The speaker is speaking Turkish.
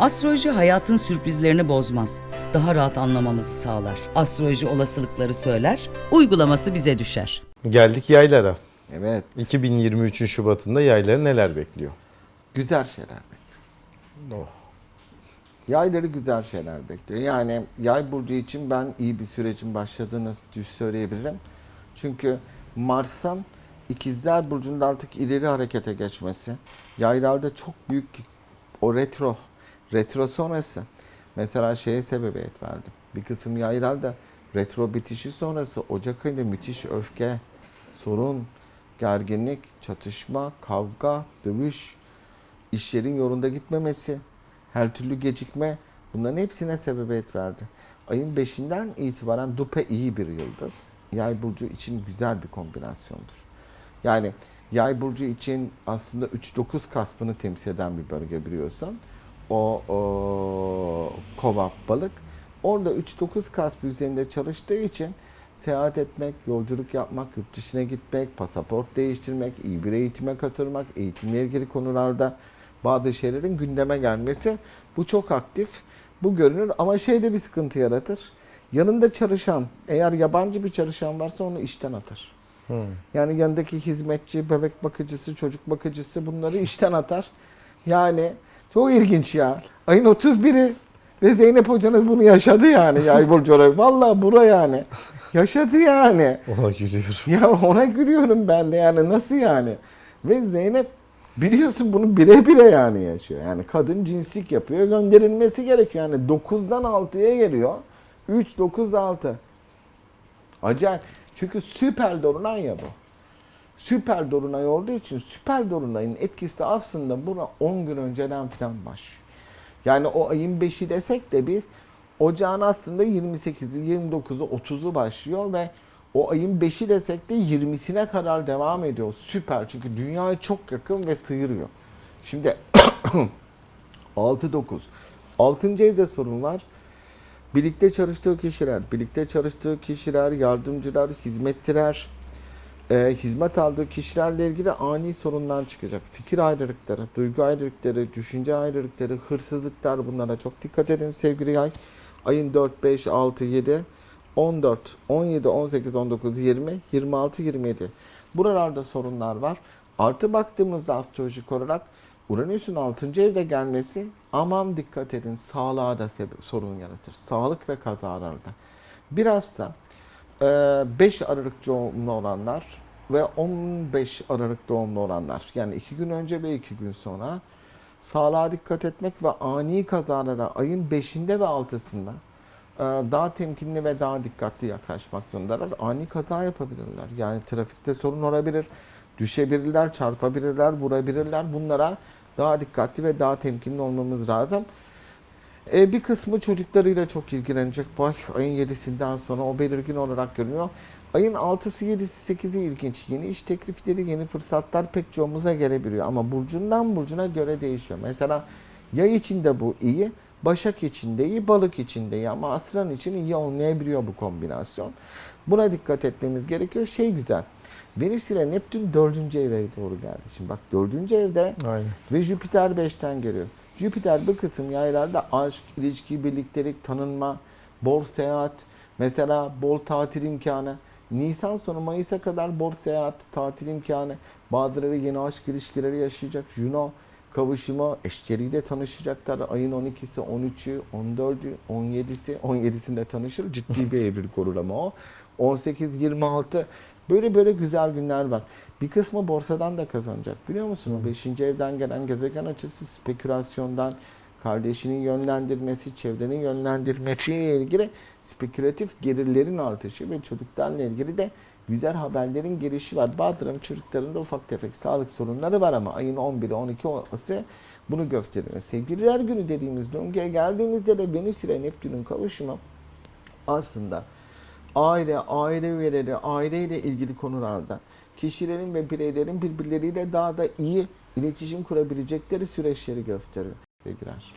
Astroloji hayatın sürprizlerini bozmaz. Daha rahat anlamamızı sağlar. Astroloji olasılıkları söyler, uygulaması bize düşer. Geldik yaylara. Evet. 2023'ün Şubat'ında yayları neler bekliyor? Güzel şeyler bekliyor. Oh. Yayları güzel şeyler bekliyor. Yani yay burcu için ben iyi bir sürecin başladığını düz söyleyebilirim. Çünkü Mars'ın ikizler burcunda artık ileri harekete geçmesi, yaylarda çok büyük o retro, retro sonrası mesela şeye sebebiyet verdi. Bir kısım yaylarda retro bitişi sonrası Ocak ayında müthiş öfke, sorun, gerginlik, çatışma, kavga, dövüş, işlerin yolunda gitmemesi, her türlü gecikme bunların hepsine sebebiyet verdi. Ayın 5'inden itibaren Dupe iyi bir yıldız. Yay burcu için güzel bir kombinasyondur. Yani Yay burcu için aslında 3-9 kaspını temsil eden bir bölge biliyorsan. O, o kova balık. Orada 3-9 kasp üzerinde çalıştığı için seyahat etmek, yolculuk yapmak, yurt dışına gitmek, pasaport değiştirmek, iyi bir eğitime katılmak, eğitimle ilgili konularda bazı şeylerin gündeme gelmesi bu çok aktif. Bu görünür ama şeyde bir sıkıntı yaratır. Yanında çalışan, eğer yabancı bir çalışan varsa onu işten atar. Yani yanındaki hizmetçi, bebek bakıcısı, çocuk bakıcısı bunları işten atar. Yani çok ilginç ya. Ayın 31'i ve Zeynep hocanız bunu yaşadı yani yay burcu olarak. Vallahi bura yani. Yaşadı yani. Ona gülüyorum. Ya ona gülüyorum ben de yani nasıl yani? Ve Zeynep biliyorsun bunu bire bire yani yaşıyor. Yani kadın cinslik yapıyor gönderilmesi gerekiyor. Yani 9'dan 6'ya geliyor. 3, 9, 6. Acayip. Çünkü süper dolunay ya bu. Süper dolunay olduğu için süper dolunayın etkisi aslında buna 10 gün önceden falan başlıyor. Yani o ayın 5'i desek de biz ocağın aslında 28'i, 29'u, 30'u başlıyor ve o ayın 5'i desek de 20'sine kadar devam ediyor. Süper çünkü dünyaya çok yakın ve sıyırıyor. Şimdi 6-9. 6. evde sorun var. Birlikte çalıştığı kişiler, birlikte çalıştığı kişiler, yardımcılar, hizmettiler, e, hizmet aldığı kişilerle ilgili ani sorunlar çıkacak. Fikir ayrılıkları, duygu ayrılıkları, düşünce ayrılıkları, hırsızlıklar bunlara çok dikkat edin sevgili yay. Ayın 4, 5, 6, 7, 14, 17, 18, 19, 20, 26, 27. Buralarda sorunlar var. Artı baktığımızda astrolojik olarak Uranüs'ün 6. evde gelmesi aman dikkat edin sağlığa da sorun yaratır. Sağlık ve kazalarda. Bilhassa e, 5 Aralık doğumlu olanlar ve 15 Aralık doğumlu olanlar yani 2 gün önce ve 2 gün sonra sağlığa dikkat etmek ve ani kazalara ayın 5'inde ve 6'sında e, daha temkinli ve daha dikkatli yaklaşmak zorundalar. Ani kaza yapabilirler. Yani trafikte sorun olabilir. Düşebilirler, çarpabilirler, vurabilirler. Bunlara daha dikkatli ve daha temkinli olmamız lazım. E, bir kısmı çocuklarıyla çok ilgilenecek. Bak ayın 7'sinden sonra o belirgin olarak görünüyor. Ayın 6'sı, 7'si, 8'i ilginç. Yeni iş teklifleri, yeni fırsatlar pek çoğumuza gelebiliyor. Ama burcundan burcuna göre değişiyor. Mesela yay için de bu iyi. Başak için de iyi, balık için de iyi ama aslan için iyi olmayabiliyor bu kombinasyon. Buna dikkat etmemiz gerekiyor. Şey güzel. Venüs ile Neptün 4. eve doğru geldi. Şimdi bak 4. evde Aynen. ve Jüpiter 5'ten geliyor. Jüpiter bir kısım yaylarda aşk, ilişki, birliktelik, tanınma, bol seyahat, mesela bol tatil imkanı. Nisan sonu Mayıs'a kadar bol seyahat, tatil imkanı. Bazıları yeni aşk ilişkileri yaşayacak. Juno kavuşumu, eşleriyle tanışacaklar. Ayın 12'si, 13'ü, 14'ü, 17'si, 17'sinde tanışır. Ciddi bir evlilik olur ama o. 18, 26 böyle böyle güzel günler var. Bir kısmı borsadan da kazanacak. Biliyor musun? O 5. evden gelen gezegen açısı spekülasyondan, kardeşinin yönlendirmesi, çevrenin yönlendirmesiyle ilgili spekülatif gelirlerin artışı ve çocuklarla ilgili de güzel haberlerin gelişi var. Bazılarının çocuklarında ufak tefek sağlık sorunları var ama ayın 11'i 12 olması bunu gösteriyor. Sevgililer günü dediğimiz döngüye geldiğimizde de Venüs ile Neptün'ün kavuşumu aslında aile, aile üyeleri, aileyle ilgili konularda kişilerin ve bireylerin birbirleriyle daha da iyi iletişim kurabilecekleri süreçleri gösteriyor. Sevgiler.